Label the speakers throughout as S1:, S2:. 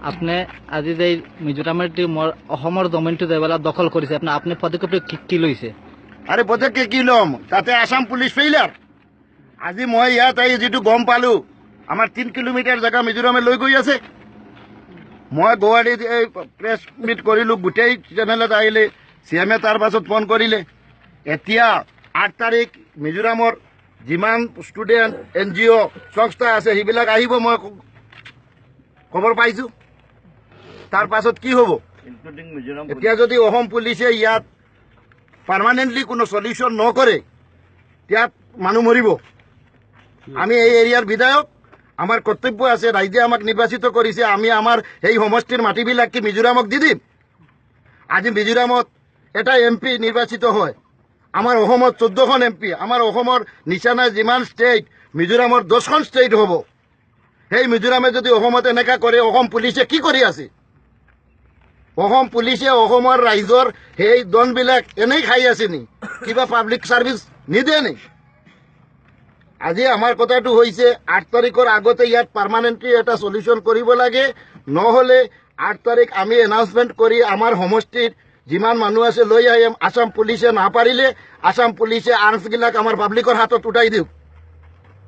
S1: আপনি আজি যে এই মিজোৰামৰ টি মোৰ অসমৰ জমিনটো যে বেলা দখল কৰিছে আপুনি আপুনি পদক্ষেপ কি- কি লৈছে?
S2: আরে পদক্ষেপ কি লম? তাতে আসাম পুলিশ ফেইলার আজি মই ইয়াত আহি যিটো গম পালো আমাৰ তিন কিলোমিটাৰ জেগা মিজোৰামে লৈ গৈ আছে। মই গুৱাহাটীত এই প্ৰেছ মিট কৰিলোঁ গোটেই চেনেলত আহিলে চি এমে তাৰ পাছত ফোন কৰিলে। এতিয়া আঠ তাৰিখ মিজোৰামৰ যিমান ষ্টুডেণ্ট এন জি অ' সংস্থা আছে সেইবিলাক আহিব মই খবৰ পাইছোঁ। তাৰ পাছত কি হ'ব? এতিয়া যদি অসম পুলিচে ইয়াত পাৰ্মানেণ্টলি কোনো চলিউশ্যন নকৰে ইয়াত মানুহ মৰিব। আমি এই এৰিয়াৰ বিধায়ক আমাৰ কৰ্তব্য আছে ৰাইজে আমাক নিৰ্বাচিত কৰিছে আমি আমাৰ সেই সমষ্টিৰ মাটিবিলাক কি মিজোৰামক দি দিম? আজি মিজোৰামত এটা এম পি নিৰ্বাচিত হয়। আমাৰ অসমত চৈধ্যখন এম পি আমাৰ অসমৰ নিচানা যিমান ষ্টেট মিজোৰামৰ দহখন ষ্টেট হ'ব। সেই মিজোৰামে যদি অসমত এনেকুৱা কৰে অসম পুলিচে কি কৰি আছে? অসম পুলিচে অসমৰ ৰাইজৰ সেই দনবিলাক এনেই খাই আছে নি কিবা পাব্লিক ছাৰ্ভিচ নিদিয়ে নি? আজি আমাৰ কথাটো হৈছে আঠ তাৰিখৰ আগতে ইয়াত পাৰ্মানেণ্টলি এটা চলিউশ্যন কৰিব লাগে। নহ'লে আঠ তাৰিখ আমি এনাউন্সমেণ্ট কৰি আমাৰ সমষ্টিত যিমান মানুহ আছে লৈ আহিম। আছাম পুলিচে নাপাৰিলে আছাম পুলিচে আৰ্মছবিলাক আমাৰ পাব্লিকৰ হাতত উঠাই দিওঁ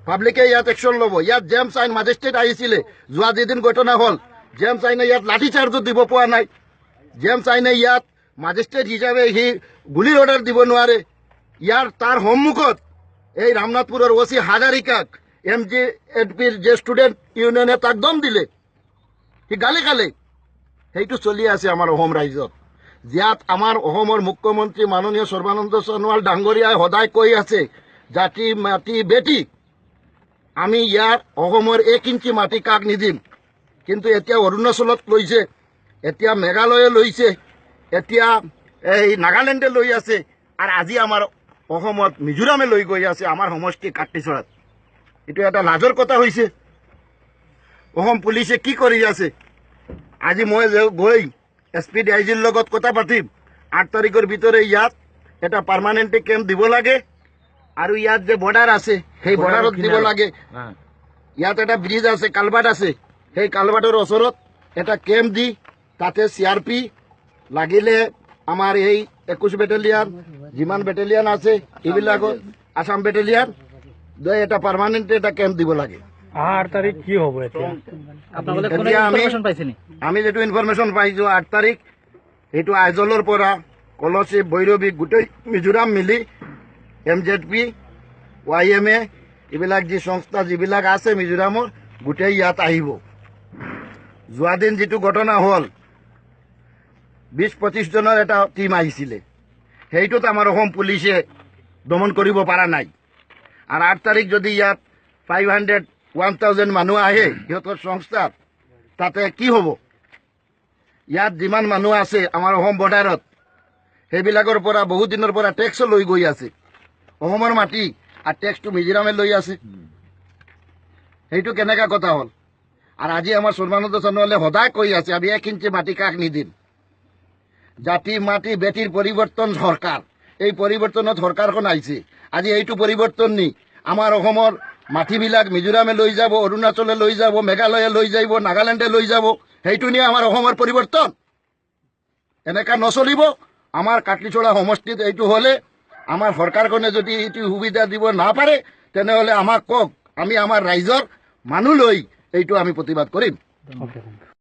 S2: পাব্লিকে ইয়াত একশ্যন ল'ব। ইয়াত জেমছ আইন মাজিষ্ট্ৰেট আহিছিলে। যোৱা যিদিন ঘটনা হ'ল জেমছ আইনে ইয়াত লাঠি চাৰ্জো দিব পৰা নাই। জেমছ আইনে ইয়াত মাজিষ্ট্ৰেট হিচাপে সি গুলিৰ অৰ্ডাৰ দিব নোৱাৰে ইয়াৰ তাৰ সন্মুখত এই ৰামনাথপুৰৰ অ চি হাজাৰিকাক এম জি এড পিৰ যে ষ্টুডেণ্ট ইউনিয়নে তাক দম দিলে সি গালি খালে সেইটো চলি আছে আমাৰ অসম ৰাজ্যত ইয়াত আমাৰ অসমৰ মুখ্যমন্ত্ৰী মাননীয় সৰ্বানন্দ সোণোৱাল ডাঙৰীয়াই সদায় কৈ আছে জাতি মাটি বেটি আমি ইয়াৰ অসমৰ এক ইঞ্চি মাটি কাক নিদিম কিন্তু এতিয়া অৰুণাচলত লৈছে এতিয়া মেঘালয়ে লৈছে এতিয়া এই নাগালেণ্ডে লৈ আছে আৰু আজি আমাৰ অসমত মিজোৰামে লৈ গৈ আছে আমাৰ সমষ্টি কাটিচৰাত এইটো এটা লাজৰ কথা হৈছে। অসম পুলিচে কি কৰি আছে? আজি মই গৈ এছ পি ডি আই জিৰ লগত কথা পাতিম। আঠ তাৰিখৰ ভিতৰে ইয়াত এটা পাৰ্মানেণ্ট কেম্প দিব লাগে আৰু ইয়াত যে বৰ্ডাৰ আছে সেই বৰ্ডাৰত দিব লাগে। ইয়াত এটা ব্ৰিজ আছে কালভাৰ্ট আছে। সেই কালভাৰ্টৰ ওচৰত এটা কেম্প দি তাতে চি আৰ পি লাগিলে আমাৰ এই একৈশ বেটেলিয়ান যিমান বেটেলিয়ান আছে এইবিলাকত আছাম বেটেলিয়ান এটা পাৰ্মানেণ্ট এটা কেম্প দিব লাগে।
S3: আঠ তাৰিখ কি হ'ব এতিয়া?
S2: আমি- আমি যিটো ইনফৰমেশ্যন পাইছোঁ আঠ তাৰিখ সেইটো আইজলৰ পৰা কলচী ভৈৰৱী গোটেই মিজোৰাম মিলি M Z P Y M A এইবিলাক যি সংস্থা যিবিলাক আছে মিজোৰামৰ গোটেই ইয়াত আহিব। যোৱা দিন যিটো ঘটনা হ'ল বিছ পঁচিছজনৰ এটা টীম আহিছিলে। সেইটোত আমাৰ অসম পুলিচে দমন কৰিব পৰা নাই। আৰু আঠ তাৰিখ যদি ইয়াত ফাইভ হাণ্ড্ৰেড ওৱান থাউজেণ্ড মানুহ আহে সিহঁতৰ সংস্থাত তাতে কি হ'ব? ইয়াত যিমান মানুহ আছে আমাৰ অসম বৰ্ডাৰত সেইবিলাকৰ পৰা বহুত দিনৰ পৰা টেক্সো লৈ গৈ আছে। অসমৰ মাটি আৰু টেক্সটো মিজোৰামে লৈ আছে। সেইটো কেনেকা কথা হ'ল? আৰু আজি আমাৰ সৰ্বানন্দ সোণোৱালে সদায় কৈ আছে আমি এক ইঞ্চি মাটি কাক নিদিম। জাতি, মাটি বেটিৰ পৰিৱৰ্তন চৰকাৰ এই পৰিৱৰ্তনত চৰকাৰখন আহিছে। আজি এইটো পৰিৱৰ্তন নি। আমাৰ অসমৰ মাটিবিলাক মিজোৰামে লৈ যাব, অৰুণাচলে লৈ যাব, মেঘালয়ে লৈ যাব, নাগালেণ্ডে লৈ যাব, সেইটো নিয়ে আমাৰ অসমৰ পৰিৱৰ্তন। এনেকা নচলিব। আমাৰ কাটলিচৰা সমষ্টিত এইটো হ'লে আমাৰ চৰকাৰখনে যদি এইটো সুবিধা দিব নাপাৰে, তেনেহ'লে আমাক কওক, আমি আমাৰ ৰাইজৰ মানুহ লৈ এইটো আমি প্ৰতিবাদ কৰিম।